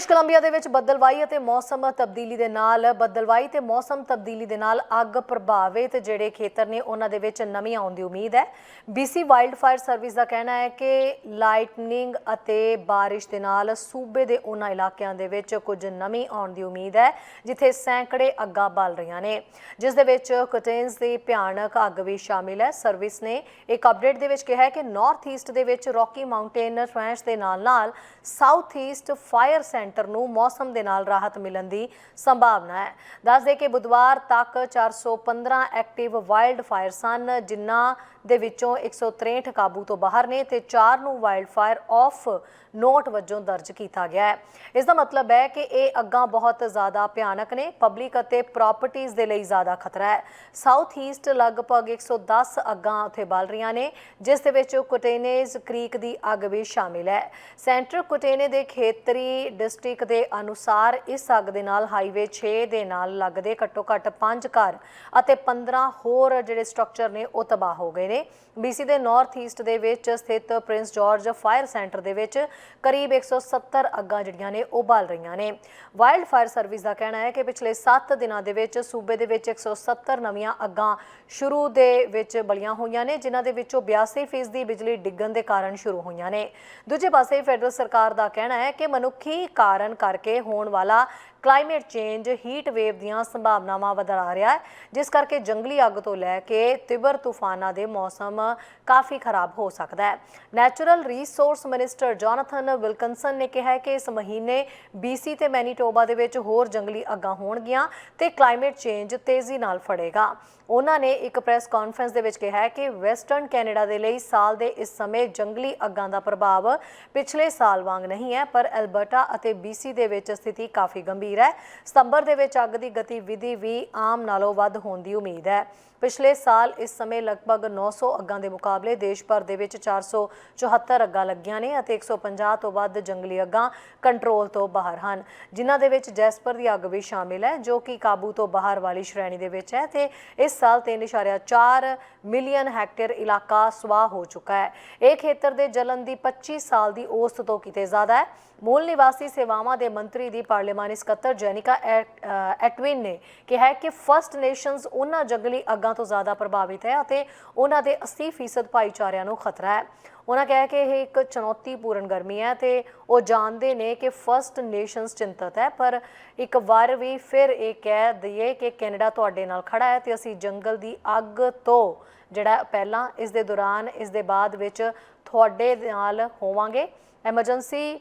British Columbia ਦੇ ਵਿੱਚ ਬਦਲਵਾਈ ਅਤੇ ਮੌਸਮ ਤਬਦੀਲੀ ਦੇ ਨਾਲ, ਬਦਲਵਾਈ ਤੇ ਮੌਸਮ ਤਬਦੀਲੀ ਦੇ ਨਾਲ ਅੱਗ ਪ੍ਰਭਾਵਿਤ ਜਿਹੜੇ ਖੇਤਰ ਨੇ ਉਹਨਾਂ ਦੇ ਵਿੱਚ ਨਮੀ ਆਉਣ ਦੀ ਉਮੀਦ ਹੈ। BC ਵਾਈਲਡ ਫਾਇਰ ਸਰਵਿਸ ਦਾ ਕਹਿਣਾ ਹੈ ਕਿ ਲਾਈਟਨਿੰਗ ਅਤੇ ਬਾਰਿਸ਼ ਦੇ ਨਾਲ ਸੂਬੇ ਦੇ ਉਹਨਾਂ ਇਲਾਕਿਆਂ ਦੇ ਵਿੱਚ ਕੁਝ ਨਮੀ ਆਉਣ ਦੀ ਉਮੀਦ ਹੈ, ਜਿੱਥੇ ਸੈਂਕੜੇ ਅੱਗਾਂ ਬਲ ਰਹੀਆਂ ਨੇ। ਜਿਸ ਦੇ ਵਿੱਚ ਕਟੇਨਸ ਦੀ ਭਿਆਨਕ ਅੱਗ ਵੀ ਸ਼ਾਮਿਲ ਹੈ। ਸਰਵਿਸ ਨੇ ਇੱਕ ਅਪਡੇਟ ਦੇ ਵਿੱਚ ਕਿਹਾ ਹੈ ਕਿ ਨਾਰਥ ਈਸਟ ਦੇ ਵਿੱਚ ਰੌਕੀ ਮਾਊਂਟੇਨ ਰੇਂਜ ਦੇ ਨਾਲ-ਨਾਲ ਸਾਊਥ ਈਸਟ ਫਾਇਰ ਸੈਂਟਰ ਨੂੰ ਮੌਸਮ ਦੇ ਨਾਲ ਰਾਹਤ ਮਿਲਣ ਦੀ ਸੰਭਾਵਨਾ ਹੈ। ਦੱਸ ਦੇ ਕਿ ਬੁੱਧਵਾਰ ਤੱਕ 415 ਐਕਟਿਵ ਵਾਈਲਡ ਫਾਇਰ ਸਨ, ਜਿਨ੍ਹਾਂ ਦੇ ਵਿੱਚੋਂ 163 ਕਾਬੂ ਤੋਂ ਬਾਹਰ ਨੇ ਤੇ 4 ਨੂੰ ਵਾਈਲਡ ਫਾਇਰ ਆਫ ਨੋਟ ਵਜੋਂ ਦਰਜ ਕੀਤਾ ਗਿਆ ਹੈ। ਇਸ ਦਾ ਮਤਲਬ ਹੈ ਕਿ ਇਹ ਅੱਗਾਂ ਬਹੁਤ ਜ਼ਿਆਦਾ ਭਿਆਨਕ ਨੇ ਪਬਲਿਕ ਅਤੇ ਪ੍ਰਾਪਰਟੀਆਂ ਦੇ ਲਈ ਜ਼ਿਆਦਾ ਖਤਰਾ ਹੈ। ਸਾਊਥ ਈਸਟ ਲਗਭਗ 110 ਅੱਗਾਂ ਉੱਥੇ ਬਲ ਰਹੀਆਂ ਨੇ, ਜਿਸ ਦੇ ਵਿੱਚ ਕੁਟੇਨੇਜ਼ ਕ੍ਰੀਕ ਦੀ ਅੱਗ ਵੀ ਸ਼ਾਮਿਲ ਹੈ। ਸੈਂਟਰ ਕੁਟੇਨੇ ਦੇ ਖੇਤਰੀ ਡਿਸਟ੍ਰਿਕਟ ਦੇ ਅਨੁਸਾਰ ਇਸ ਅੱਗ ਦੇ ਨਾਲ ਹਾਈਵੇ 6 ਦੇ ਨਾਲ ਲੱਗਦੇ ਘੱਟੋ ਘੱਟ 5 ਘਰ ਅਤੇ 15 ਹੋਰ ਜਿਹੜੇ ਸਟਰਕਚਰ ਨੇ, ਉਹ ਤਬਾਹ ਹੋ ਗਏ ਨੇ BC ਦੇ ਨਾਰਥ ਈਸਟ ਦੇ ਵਿੱਚ ਸਥਿਤ ਪ੍ਰਿੰਸ ਜਾਰਜ ਫਾਇਰ ਸੈਂਟਰ ਦੇ ਵਿੱਚ ਕਰੀਬ 170 ਅੱਗਾਂ ਜਿਹੜੀਆਂ ਨੇ ਉਹ ਬਲ ਰਹੀਆਂ ਨੇ। ਵਾਈਲਡ ਫਾਇਰ ਸਰਵਿਸ ਦਾ ਕਹਿਣਾ ਹੈ ਕਿ ਪਿਛਲੇ 7 ਦਿਨਾਂ ਦੇ ਵਿੱਚ ਸੂਬੇ ਦੇ ਵਿੱਚ 170 ਨਵੀਆਂ ਅੱਗਾਂ ਸ਼ੁਰੂ ਦੇ ਵਿੱਚ ਬਲੀਆਂ ਹੋਈਆਂ ਨੇ, ਜਿਨ੍ਹਾਂ ਦੇ ਵਿੱਚੋਂ 82% ਦੀ ਬਿਜਲੀ ਡਿੱਗਣ ਦੇ ਕਾਰਨ ਸ਼ੁਰੂ ਹੋਈਆਂ ਨੇ। ਦੂਜੇ ਪਾਸੇ ਫੈਡਰਲ ਸਰਕਾਰ ਦਾ ਕਹਿਣਾ ਹੈ ਕਿ ਮਨੁੱਖੀ ਕਾਰਨ ਕਰਕੇ ਹੋਣ ਵਾਲਾ ਕਲਾਈਮੇਟ ਚੇਂਜ ਹੀਟ ਵੇਵ ਦੀਆਂ ਸੰਭਾਵਨਾਵਾਂ ਵਧਾ ਰਿਹਾ ਹੈ, ਜਿਸ ਕਰਕੇ ਜੰਗਲੀ ਅੱਗ ਤੋਂ ਲੈ ਕੇ ਤਿਬਰ ਤੂਫਾਨਾਂ ਦੇ ਮੌਸਮ ਕਾਫੀ ਖਰਾਬ ਹੋ ਸਕਦਾ ਹੈ। Natural resource minister Jonathan Wilkinson ਨੇ ਕਿਹਾ ਕਿ ਇਸ ਮਹੀਨੇ BC ਤੇ ਮੈਨੀਟੋਬਾ ਦੇ ਵਿੱਚ ਹੋਰ ਜੰਗਲੀ ਅੱਗਾਂ ਹੋਣਗੀਆਂ ਤੇ ਕਲਾਈਮੇਟ ਚੇਂਜ ਤੇਜ਼ੀ ਨਾਲ ਫੜੇਗਾ। ਉਹਨਾਂ ਨੇ ਇੱਕ ਪ੍ਰੈਸ ਕਾਨਫਰੰਸ ਦੇ ਵਿੱਚ ਕਿਹਾ ਕਿ ਵੈਸਟਰਨ ਕੈਨੇਡਾ ਦੇ ਲਈ ਸਾਲ ਦੇ ਇਸ ਸਮੇਂ ਜੰਗਲੀ ਅੱਗਾਂ ਦਾ ਪ੍ਰਭਾਵ ਪਿਛਲੇ ਸਾਲ ਵਾਂਗ ਨਹੀਂ ਹੈ, ਪਰ ਐਲਬਰਟਾ ਅਤੇ BC ਦੇ ਵਿੱਚ ਸਥਿਤੀ ਕਾਫੀ ਗੰਭੀਰ ਹੈ। ਸਤੰਬਰ ਦੇ ਵਿੱਚ ਅੱਗ ਦੀ ਗਤੀਵਿਧੀ ਵੀ ਆਮ ਨਾਲੋਂ ਵੱਧ ਹੋਣ ਦੀ ਉਮੀਦ ਹੈ। ਪਿਛਲੇ ਸਾਲ ਇਸ ਸਮੇਂ ਲਗਭਗ 900 ਅੱਗਾਂ ਦੇ ਮੁਕਾਬਲੇ ਦੇਸ਼ ਭਰ ਦੇ ਵਿੱਚ 474 ਅੱਗਾਂ ਲੱਗੀਆਂ ਨੇ ਅਤੇ 150 ਤੋਂ ਵੱਧ ਜੰਗਲੀ ਅੱਗਾਂ ਕੰਟਰੋਲ ਤੋਂ ਬਾਹਰ ਹਨ। ਜਿਨ੍ਹਾਂ ਦੇ ਵਿੱਚ ਜੈਸਪਰ ਦੀ ਅੱਗ ਵੀ ਸ਼ਾਮਿਲ ਹੈ, ਜੋ ਕਿ ਕਾਬੂ ਤੋਂ ਬਾਹਰ ਵਾਲੀ ਸ਼੍ਰੇਣੀ ਦੇ ਵਿੱਚ ਹੈ ਤੇ ਇਸ ਸਾਲ 3.4 ਮਿਲੀਅਨ ਹੈਕਟੇਅਰ ਇਲਾਕਾ ਸਵਾਹ ਹੋ ਚੁੱਕਾ ਹੈ। ਇਹ ਖੇਤਰ ਦੇ ਜਲਨ ਦੀ 25 ਸਾਲ ਦੀ ਔਸਤ ਤੋਂ ਕਿਤੇ ਜ਼ਿਆਦਾ ਹੈ। ਮੂਲ ਨਿਵਾਸੀ ਸੇਵਾਵਾਂ ਦੇ ਮੰਤਰੀ ਦੀ ਪਾਰਲੀਮਾਨੀ ਸਕੱਤਰ ਜੈਨਿਕਾ ਐਟ- ਐਟਵਿਨ ਨੇ ਕਿਹਾ ਕਿ ਫਰਸਟ ਨੇਸ਼ਨਸ ਉਹਨਾਂ ਜੰਗਲੀ ਅੱਗਾਂ ਤੋਂ ਜ਼ਿਆਦਾ ਪ੍ਰਭਾਵਿਤ ਹੈ ਅਤੇ ਉਹਨਾਂ ਦੇ 80% ਭਾਈਚਾਰਿਆਂ ਨੂੰ ਖਤਰਾ ਹੈ। ਉਹਨਾਂ ਕਿਹਾ ਕਿ ਇਹ ਇੱਕ ਚੁਣੌਤੀਪੂਰਨ ਗਰਮੀ ਹੈ ਤੇ ਉਹ ਜਾਣਦੇ ਨੇ ਕਿ ਫਰਸਟ ਨੇਸ਼ਨਸ ਚਿੰਤਤ ਹੈ, ਪਰ ਇੱਕ ਵਾਰ ਵੀ ਫਿਰ ਇਹ ਕਹਿ ਦਈਏ ਕਿ ਕੈਨੇਡਾ ਤੁਹਾਡੇ ਨਾਲ ਖੜਾ ਹੈ ਤੇ ਅਸੀਂ ਜੰਗਲ ਦੀ ਅੱਗ ਤੋਂ ਜਿਹੜਾ ਪਹਿਲਾਂ ਇਸ ਦੇ ਦੌਰਾਨ ਇਸ ਦੇ ਬਾਅਦ ਵਿੱਚ ਤੁਹਾਡੇ ਨਾਲ ਹੋਵਾਂਗੇ। ਐਮਰਜੈਂਸੀ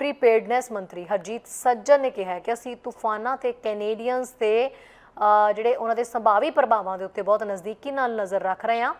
ਪ੍ਰੀਪੇਡਨੈਸ ਮੰਤਰੀ ਹਰਜੀਤ ਸੱਜਣ ਨੇ ਕਿਹਾ ਕਿ ਅਸੀਂ ਤੂਫਾਨਾਂ ਤੇ ਕੈਨੇਡੀਅਨਸ ਤੇ ਜਿਹੜੇ ਉਹਨਾਂ ਦੇ ਸੰਭਾਵੀ ਪ੍ਰਭਾਵਾਂ ਦੇ ਉੱਤੇ ਬਹੁਤ ਨਜ਼ਦੀਕੀ ਨਾਲ ਨਜ਼ਰ ਰੱਖ ਰਹੇ ਹਾਂ।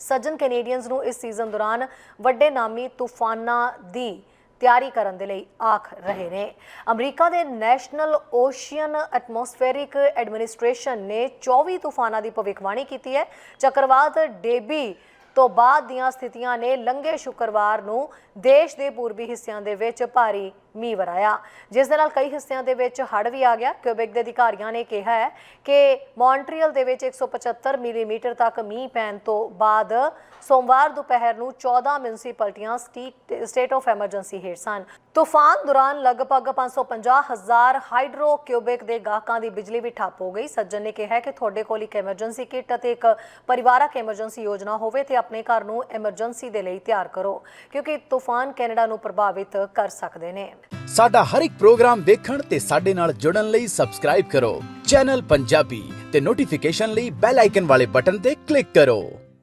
ਸੱਜਣ ਕੈਨੇਡੀਅਨਸ ਨੂੰ ਇਸ ਸੀਜ਼ਨ ਦੌਰਾਨ ਵੱਡੇ ਨਾਮੀ ਤੂਫਾਨਾਂ ਦੀ ਤਿਆਰੀ ਕਰਨ ਦੇ ਲਈ ਆਖ ਰਹੇ ਨੇ। ਅਮਰੀਕਾ ਦੇ ਨੈਸ਼ਨਲ ਓਸ਼ੀਅਨ ਐਟਮੋਸਫੇਰਿਕ ਐਡਮਿਨਿਸਟ੍ਰੇਸ਼ਨ ਨੇ 24 ਤੂਫਾਨਾਂ ਦੀ ਭਵਿੱਖਬਾਣੀ ਕੀਤੀ ਹੈ। ਚੱਕਰਵਾਤ ਡੇਬੀ ਤੋਂ ਬਾਅਦ ਦੀਆਂ ਸਥਿਤੀਆਂ ਨੇ ਲੰਘੇ ਸ਼ੁੱਕਰਵਾਰ ਨੂੰ ਦੇਸ਼ ਦੇ ਪੂਰਬੀ ਹਿੱਸਿਆਂ ਦੇ ਵਿੱਚ ਭਾਰੀ ਮੀਂਹ ਵਰਾਇਆ। ਜਿਸ ਦੇ ਨਾਲ ਕਈ ਹਿੱਸਿਆਂ ਦੇ ਵਿੱਚ ਹੜ੍ਹ ਵੀ ਆ ਗਿਆ। ਕਿਊਬਿਕ ਦੇ ਅਧਿਕਾਰੀਆਂ ਨੇ ਕਿਹਾ ਹੈ ਕਿ ਮੌਂਟਰੀਅਲ ਦੇ ਵਿੱਚ 175 ਮਿਲੀਮੀਟਰ ਤੱਕ ਮੀਂਹ ਪੈਣ ਤੋਂ ਬਾਅਦ ਸੋਮਵਾਰ ਦੁਪਹਿਰ ਨੂੰ 14 ਮਿਊਨਿਸਪਲਟੀਆਂ ਸਟੇਟ ਆਫ ਐਮਰਜੈਂਸੀ ਹੇਠ ਸਨ। ਤੂਫਾਨ ਦੌਰਾਨ ਲਗਭਗ 550 ਹਜ਼ਾਰ ਹਾਈਡਰੋ ਕਿਊਬਿਕ ਦੇ ਗਾਹਕਾਂ ਦੀ ਬਿਜਲੀ ਵੀ ਠੱਪ ਹੋ ਗਈ। ਸੱਜਣ ਨੇ ਕਿਹਾ ਕਿ ਤੁਹਾਡੇ ਕੋਲ ਇੱਕ ਐਮਰਜੈਂਸੀ ਕਿੱਟ ਅਤੇ ਇੱਕ ਪਰਿਵਾਰਕ ਐਮਰਜੈਂਸੀ ਯੋਜਨਾ ਹੋਵੇ ਤੇ ਆਪਣੇ ਘਰ ਨੂੰ ਐਮਰਜੈਂਸੀ ਦੇ ਲਈ ਤਿਆਰ ਕਰੋ, ਕਿਉਂਕਿ ਤੂਫਾਨ ਕੈਨੇਡਾ ਨੂੰ ਪ੍ਰਭਾਵਿਤ ਕਰ ਸਕਦੇ ਨੇ। ਸਾਡਾ ਹਰ ਇੱਕ ਪ੍ਰੋਗਰਾਮ ਦੇਖਣ ਤੇ ਸਾਡੇ ਨਾਲ ਜੁੜਨ ਲਈ ਸਬਸਕ੍ਰਾਈਬ ਕਰੋ। ਚੈਨਲ ਪੰਜਾਬੀ ਤੇ ਨੋਟੀਫਿਕੇਸ਼ਨ ਲਈ ਬੈਲ ਆਈਕਨ ਵਾਲੇ ਬਟਨ ਤੇ ਕਲਿੱਕ ਕਰੋ।